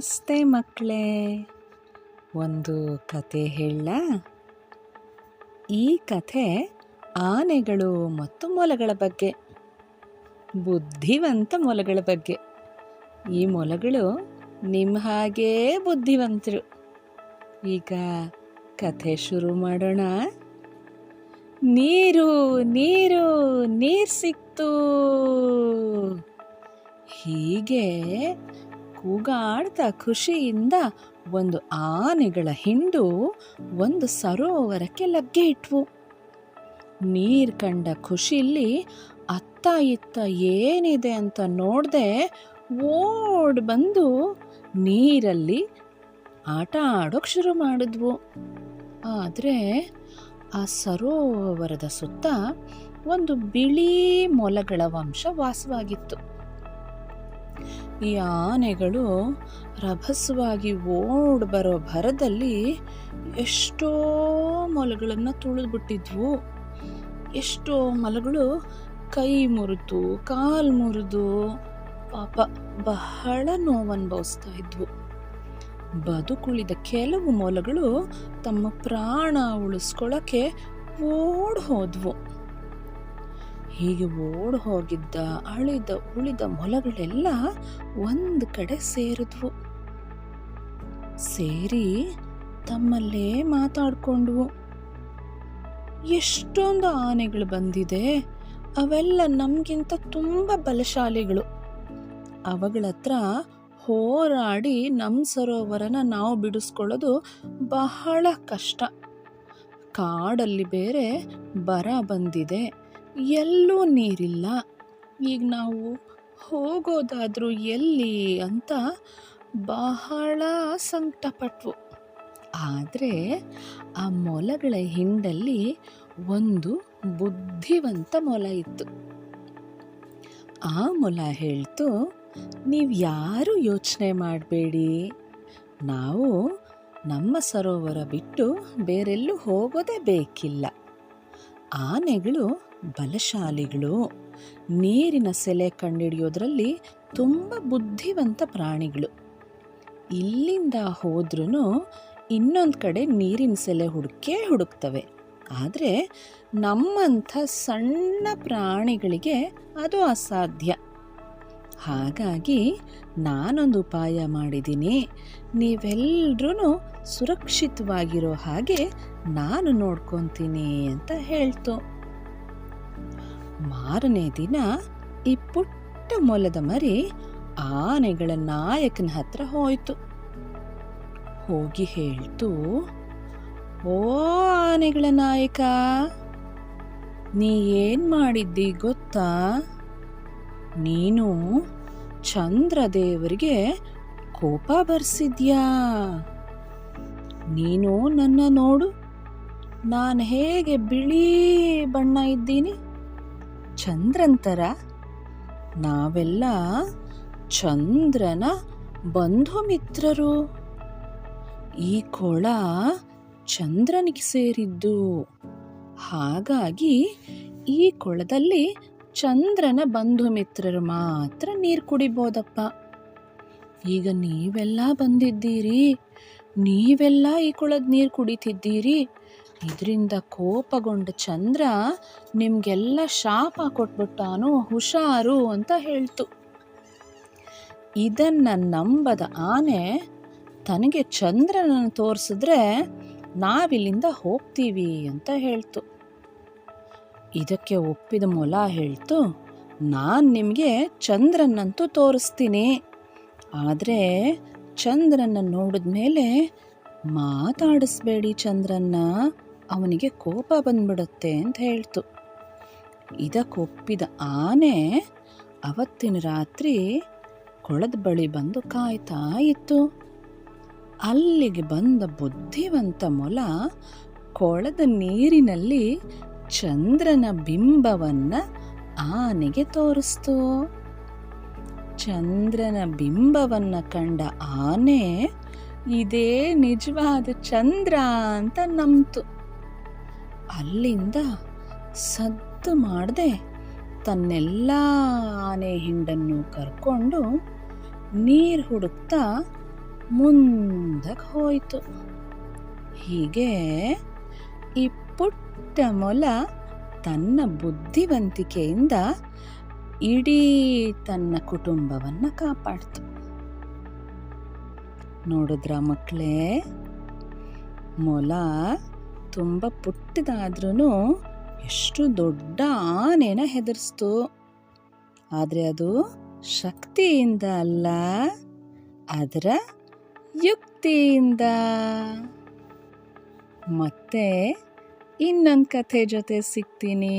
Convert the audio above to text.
ನಮಸ್ತೆ ಮಕ್ಕಳೇ. ಒಂದು ಕತೆ ಹೇಳ. ಈ ಕಥೆ ಆನೆಗಳು ಮತ್ತು ಮೊಲಗಳ ಬಗ್ಗೆ. ಬುದ್ಧಿವಂತ ಮೊಲಗಳ ಬಗ್ಗೆ. ಈ ಮೊಲಗಳು ನಿಮ್ಮ ಹಾಗೇ ಬುದ್ಧಿವಂತರು. ಈಗ ಕಥೆ ಶುರು ಮಾಡೋಣ. ನೀರು ನೀರು ನೀರು ಸಿಕ್ತು. ಹೀಗೆ ಕೂಗಾಡ್ತಾ ಖುಷಿಯಿಂದ ಒಂದು ಆನೆಗಳ ಹಿಂಡು ಒಂದು ಸರೋವರಕ್ಕೆ ಲಗ್ಗೆ ಇಟ್ವು. ನೀರು ಕಂಡ ಖುಷಿಲಿ, ಅತ್ತ ಇತ್ತ ಏನಿದೆ ಅಂತ ನೋಡದೆ ಓಡ್ ಬಂದು ನೀರಲ್ಲಿ ಆಟ ಆಡೋಕೆ ಶುರು ಮಾಡಿದ್ವು. ಆದರೆ ಆ ಸರೋವರದ ಸುತ್ತ ಒಂದು ಬಿಳಿ ಮೊಲಗಳ ವಂಶ ವಾಸವಾಗಿತ್ತು. ಈ ಆನೆಗಳು ರಭಸವಾಗಿ ಓಡ್ ಬರೋ ಭರದಲ್ಲಿ ಎಷ್ಟೋ ಮೊಲಗಳನ್ನು ತುಳಿದ್ಬಿಟ್ಟಿದ್ವು. ಎಷ್ಟೋ ಮೊಲಗಳು ಕೈ ಮುರಿದು, ಕಾಲು ಮುರಿದು ಪಾಪ ಬಹಳ ನೋವು ಅನುಭವಿಸ್ತಾ ಇದ್ವು. ಬದುಕುಳಿದ ಕೆಲವು ಮೊಲಗಳು ತಮ್ಮ ಪ್ರಾಣ ಉಳಿಸ್ಕೊಳ್ಳೋಕ್ಕೆ ಓಡ್ ಹೋದ್ವು. ಹೀಗೆ ಓಡ್ ಹೋಗಿದ್ದ, ಅಳಿದ, ಉಳಿದ ಮೊಲಗಳೆಲ್ಲ ಒಂದು ಕಡೆ ಸೇರಿದ್ವು. ಸೇರಿ ತಮ್ಮಲ್ಲೇ ಮಾತಾಡ್ಕೊಂಡ್ವು. ಎಷ್ಟೊಂದು ಆನೆಗಳು ಬಂದಿದೆ. ಅವೆಲ್ಲ ನಮಗಿಂತ ತುಂಬ ಬಲಶಾಲಿಗಳು. ಅವಗಳತ್ರ ಹೋರಾಡಿ ನಮ್ಮ ಸರೋವರನ ನಾವು ಬಿಡಿಸ್ಕೊಳ್ಳೋದು ಬಹಳ ಕಷ್ಟ. ಕಾಡಲ್ಲಿ ಬೇರೆ ಬರ ಬಂದಿದೆ. ಎಲ್ಲೂ ನೀರಿಲ್ಲ. ಈಗ ನಾವು ಹೋಗೋದಾದರೂ ಎಲ್ಲಿ ಅಂತ ಬಹಳ ಸಂಕಟಪಟ್ವು. ಆದರೆ ಆ ಮೊಲಗಳ ಹಿಂಡಲ್ಲಿ ಒಂದು ಬುದ್ಧಿವಂತ ಮೊಲ ಇತ್ತು. ಆ ಮೊಲ ಹೇಳ್ತು, ನೀವು ಯಾರು ಯೋಚನೆ ಮಾಡಬೇಡಿ? ನಾವು ನಮ್ಮ ಸರೋವರ ಬಿಟ್ಟು ಬೇರೆಲ್ಲೂ ಹೋಗೋದೇ ಬೇಕಿಲ್ಲ. ಆನೆಗಳು ಬಲಶಾಲಿಗಳು ನೀರಿನ ಸೆಲೆ ಕಂಡುಹಿಡಿಯೋದ್ರಲ್ಲಿ ತುಂಬ ಬುದ್ಧಿವಂತ ಪ್ರಾಣಿಗಳು. ಇಲ್ಲಿಂದ ಹೋದ್ರೂ ಇನ್ನೊಂದು ಕಡೆ ನೀರಿನ ಸೆಲೆ ಹುಡುಕೇ ಹುಡುಕ್ತವೆ. ಆದರೆ ನಮ್ಮಂಥ ಸಣ್ಣ ಪ್ರಾಣಿಗಳಿಗೆ ಅದು ಅಸಾಧ್ಯ. ಹಾಗಾಗಿ ನಾನೊಂದು ಉಪಾಯ ಮಾಡಿದ್ದೀನಿ. ನೀವೆಲ್ಲರೂ ಸುರಕ್ಷಿತವಾಗಿರೋ ಹಾಗೆ ನಾನು ನೋಡ್ಕೊತೀನಿ ಅಂತ ಹೇಳ್ತು. ಮಾರನೇ ದಿನ ಈ ಪುಟ್ಟ ಮೊಲದ ಮರಿ ಆನೆಗಳ ನಾಯಕನ ಹತ್ರ ಹೋಯ್ತು. ಹೋಗಿ ಹೇಳ್ತು, ಓ ಆನೆಗಳ ನಾಯಕ, ನೀ ಏನ್ ಮಾಡಿದ್ದಿ ಗೊತ್ತಾ? ನೀನು ಚಂದ್ರದೇವರಿಗೆ ಕೋಪ ಬರ್ಸಿದ್ಯಾ? ನೀನು ನನ್ನ ನೋಡು, ನಾನು ಹೇಗೆ ಬಿಳಿ ಬಣ್ಣ ಇದ್ದೀನಿ? ಚಂದ್ರಂತರ? ನಾವೆಲ್ಲ ಚಂದ್ರನ ಬಂಧು ಮಿತ್ರರು ಈ ಕೊಳ ಚಂದ್ರನಿಗೆ ಸೇರಿದ್ದು. ಹಾಗಾಗಿ ಈ ಕೊಳದಲ್ಲಿ ಚಂದ್ರನ ಬಂಧು ಮಿತ್ರರು ಮಾತ್ರ ನೀರು ಕುಡಿಬೋದಪ್ಪ. ಈಗ ನೀವೆಲ್ಲ ಬಂದಿದ್ದೀರಿ. ನೀವೆಲ್ಲ ಈ ಕೊಳದ ನೀರು ಕುಡಿತಿದ್ದೀರಿ. ಇದರಿಂದ ಕೋಪಗೊಂಡ ಚಂದ್ರ ನಿಮಗೆಲ್ಲ ಶಾಪ ಕೊಟ್ಬಿಟ್ಟಾನು ಹುಷಾರು ಅಂತ ಹೇಳ್ತು. ಇದನ್ನ ನಂಬದ ಆನೆ ತನಗೆ ಚಂದ್ರನನ್ನು ತೋರಿಸಿದ್ರೆ ನಾವಿಲ್ಲಿಂದ ಹೋಗ್ತೀವಿ ಅಂತ ಹೇಳ್ತು. ಇದಕ್ಕೆ ಒಪ್ಪಿದ ಮೊಲ ಹೇಳ್ತು, ನಾನು ನಿಮಗೆ ಚಂದ್ರನಂತೂ ತೋರಿಸ್ತೀನಿ. ಆದರೆ ಚಂದ್ರನ ನೋಡಿದ ಮೇಲೆ ಮಾತಾಡಿಸ್ಬೇಡಿ ಚಂದ್ರನ್ನ. ಅವನಿಗೆ ಕೋಪ ಬಂದ್ಬಿಡುತ್ತೆ ಅಂತ ಹೇಳ್ತು. ಇದಕ್ಕೊಪ್ಪಿದ ಆನೆ ಅವತ್ತಿನ ರಾತ್ರಿ ಕೊಳದ ಬಳಿ ಬಂದು ಕಾಯ್ತಾ ಇತ್ತು. ಅಲ್ಲಿಗೆ ಬಂದ ಬುದ್ಧಿವಂತ ಮೊಲ ಕೊಳದ ನೀರಿನಲ್ಲಿ ಚಂದ್ರನ ಬಿಂಬವನ್ನ ಆನೆಗೆ ತೋರಿಸ್ತು. ಚಂದ್ರನ ಬಿಂಬವನ್ನ ಕಂಡ ಆನೆ, ಇದೇ ನಿಜವಾದ ಚಂದ್ರ ಅಂತ ನಂಬ್ತು. ಅಲ್ಲಿಂದ ಸದ್ದು ಮಾಡದೆ ತನ್ನೆಲ್ಲ ಆನೆ ಹಿಂಡನ್ನು ಕರ್ಕೊಂಡು ನೀರು ಹುಡುಕ್ತಾ ಮುಂದಕ್ಕೆ ಹೋಯಿತು. ಹೀಗೆ ಈ ಪುಟ್ಟ ಮೊಲ ತನ್ನ ಬುದ್ಧಿವಂತಿಕೆಯಿಂದ ಇಡೀ ತನ್ನ ಕುಟುಂಬವನ್ನ ಕಾಪಾಡ್ತು. ನೋಡಿದ್ರ ಮಕ್ಕಳೇ ಮೊಲ ತುಂಬ ಪುಟ್ಟದಾದ್ರೂ ಎಷ್ಟು ದೊಡ್ಡ ಆನೆನ ಹೆದರಿಸ್ತು. ಆದರೆ ಅದು ಶಕ್ತಿಯಿಂದ ಅಲ್ಲ, ಅದರ ಯುಕ್ತಿಯಿಂದ. ಮತ್ತೆ ಇನ್ನೊಂದು ಕಥೆ ಜೊತೆ ಸಿಗ್ತೀನಿ.